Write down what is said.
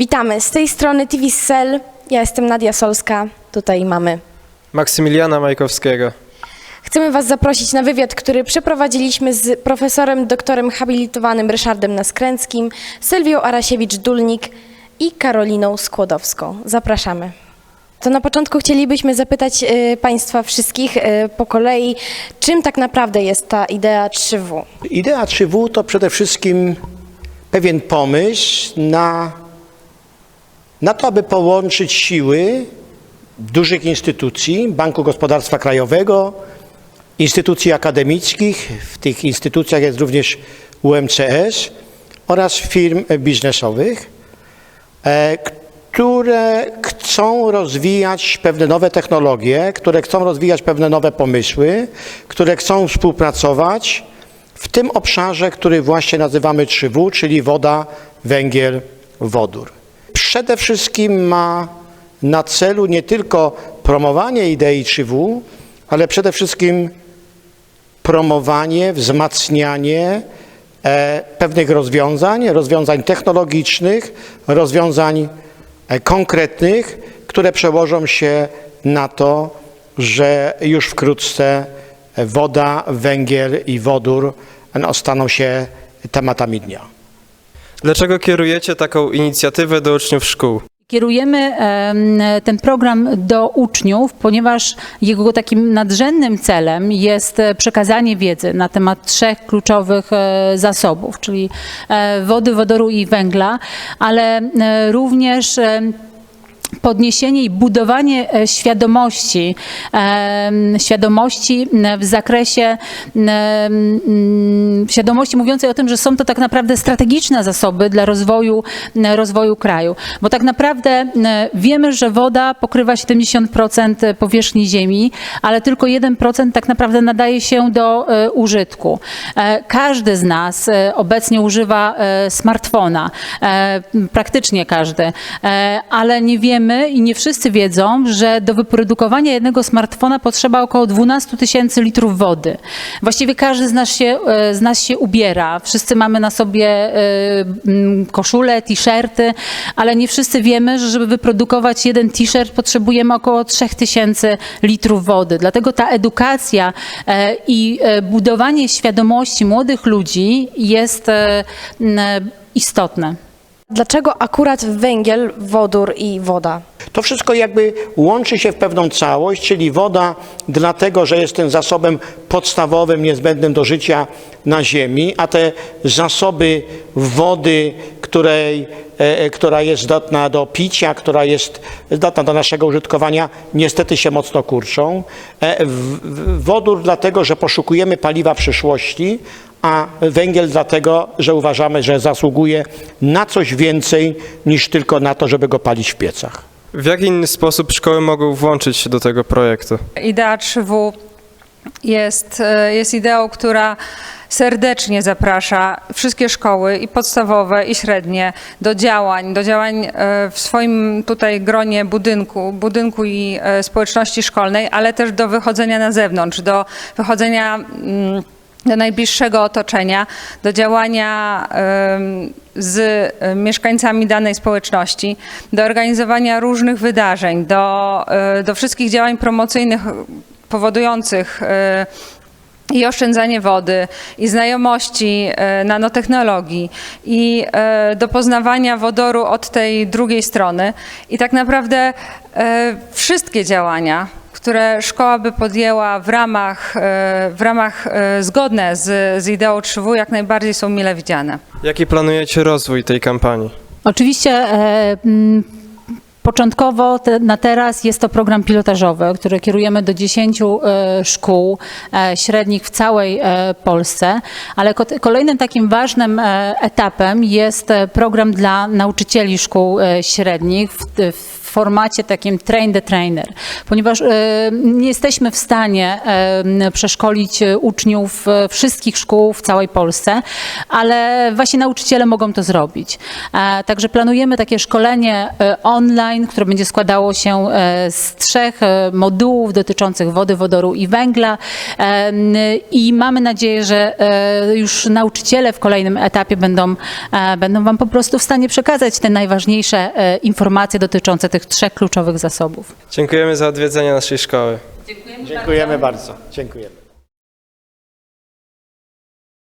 Witamy, z tej strony TV Cell. Ja jestem Nadia Solska, tutaj mamy. Maksymiliana Majkowskiego. Chcemy Was zaprosić na wywiad, który przeprowadziliśmy z profesorem, doktorem habilitowanym Ryszardem Naskręckim, Sylwią Arasiewicz-Dulnik i Karoliną Skłodowską. Zapraszamy. To na początku chcielibyśmy zapytać y, Państwa wszystkich y, po kolei, czym tak naprawdę jest ta idea 3W? Idea 3W to przede wszystkim pewien pomysł na, na to, aby połączyć siły dużych instytucji, Banku Gospodarstwa Krajowego, instytucji akademickich, w tych instytucjach jest również UMCS oraz firm biznesowych, e, które chcą rozwijać pewne nowe technologie, które chcą rozwijać pewne nowe pomysły, które chcą współpracować w tym obszarze, który właśnie nazywamy 3W, czyli woda, węgiel, wodór. Przede wszystkim ma na celu nie tylko promowanie idei 3W, ale przede wszystkim promowanie, wzmacnianie e, pewnych rozwiązań, rozwiązań technologicznych, rozwiązań e, konkretnych, które przełożą się na to, że już wkrótce woda, węgiel i wodór no, staną się tematami dnia. Dlaczego kierujecie taką inicjatywę do uczniów szkół? Kierujemy em, ten program do uczniów, ponieważ jego takim nadrzędnym celem jest przekazanie wiedzy na temat trzech kluczowych e, zasobów, czyli e, wody, wodoru i węgla, ale e, również podniesienie i budowanie e, świadomości, em, świadomości w zakresie świadomości mówiącej o tym, że są to tak naprawdę strategiczne zasoby dla rozwoju, rozwoju kraju. Bo tak naprawdę wiemy, że woda pokrywa 70% powierzchni ziemi, ale tylko 1% tak naprawdę nadaje się do e, użytku. E, Każdy z nas e, obecnie używa e, smartfona, e, praktycznie każdy, E, ale nie wiemy i nie wszyscy wiedzą, że do wyprodukowania jednego smartfona potrzeba około 12 tysięcy litrów wody. Właściwie każdy z nas, się, e, z nas się ubiera, wszyscy mamy na sobie e, m, koszule, t-shirty, ale nie wszyscy wiemy, że żeby wyprodukować jeden t-shirt potrzebujemy około 3000 litrów wody. Dlatego ta edukacja e, i budowanie świadomości młodych ludzi jest e, m, istotne. Dlaczego akurat węgiel, wodór i woda? To wszystko jakby łączy się w pewną całość, czyli woda dlatego, że jest tym zasobem podstawowym, niezbędnym do życia na Ziemi, a te zasoby wody, której, e, która jest zdatna do picia, która jest zdatna do naszego użytkowania, niestety się mocno kurczą. E, w- w- Wodór dlatego, że poszukujemy paliwa przyszłości, a węgiel dlatego, że uważamy, że zasługuje na coś więcej niż tylko na to, żeby go palić w piecach. W jaki inny sposób szkoły mogą włączyć się do tego projektu? Idea 3W jest, e, jest ideą, która serdecznie zaprasza wszystkie szkoły i podstawowe i średnie do działań, do działań e, w swoim tutaj gronie budynku, budynku i e, społeczności szkolnej, ale też do wychodzenia na zewnątrz, do wychodzenia mm, do najbliższego otoczenia, do działania z mieszkańcami danej społeczności, do organizowania różnych wydarzeń, do, e, do wszystkich działań promocyjnych powodujących e, i oszczędzanie wody, i znajomości e, nanotechnologii, i do poznawania wodoru od tej drugiej strony. I tak naprawdę wszystkie działania, które szkoła by podjęła w ramach, e, w ramach e, zgodne z, z ideą 3W, jak najbardziej są mile widziane. Jaki planujecie rozwój tej kampanii? Oczywiście e, m, początkowo te, na teraz jest to program pilotażowy, który kierujemy do 10 e, szkół e, średnich w całej e, Polsce, ale ko- kolejnym takim ważnym e, etapem jest e, program dla nauczycieli szkół e, średnich, w, w formacie takim train the trainer, ponieważ e, nie jesteśmy w stanie e, przeszkolić e, uczniów wszystkich szkół w całej Polsce, ale właśnie nauczyciele mogą to zrobić. Także planujemy takie szkolenie online, które będzie składało się z trzech modułów dotyczących wody, wodoru i węgla i mamy nadzieję, że już nauczyciele w kolejnym etapie będą, będą Wam po prostu w stanie przekazać te najważniejsze informacje dotyczące tych trzech kluczowych zasobów. Dziękujemy za odwiedzenie naszej szkoły. Dziękujemy bardzo. Dziękujemy.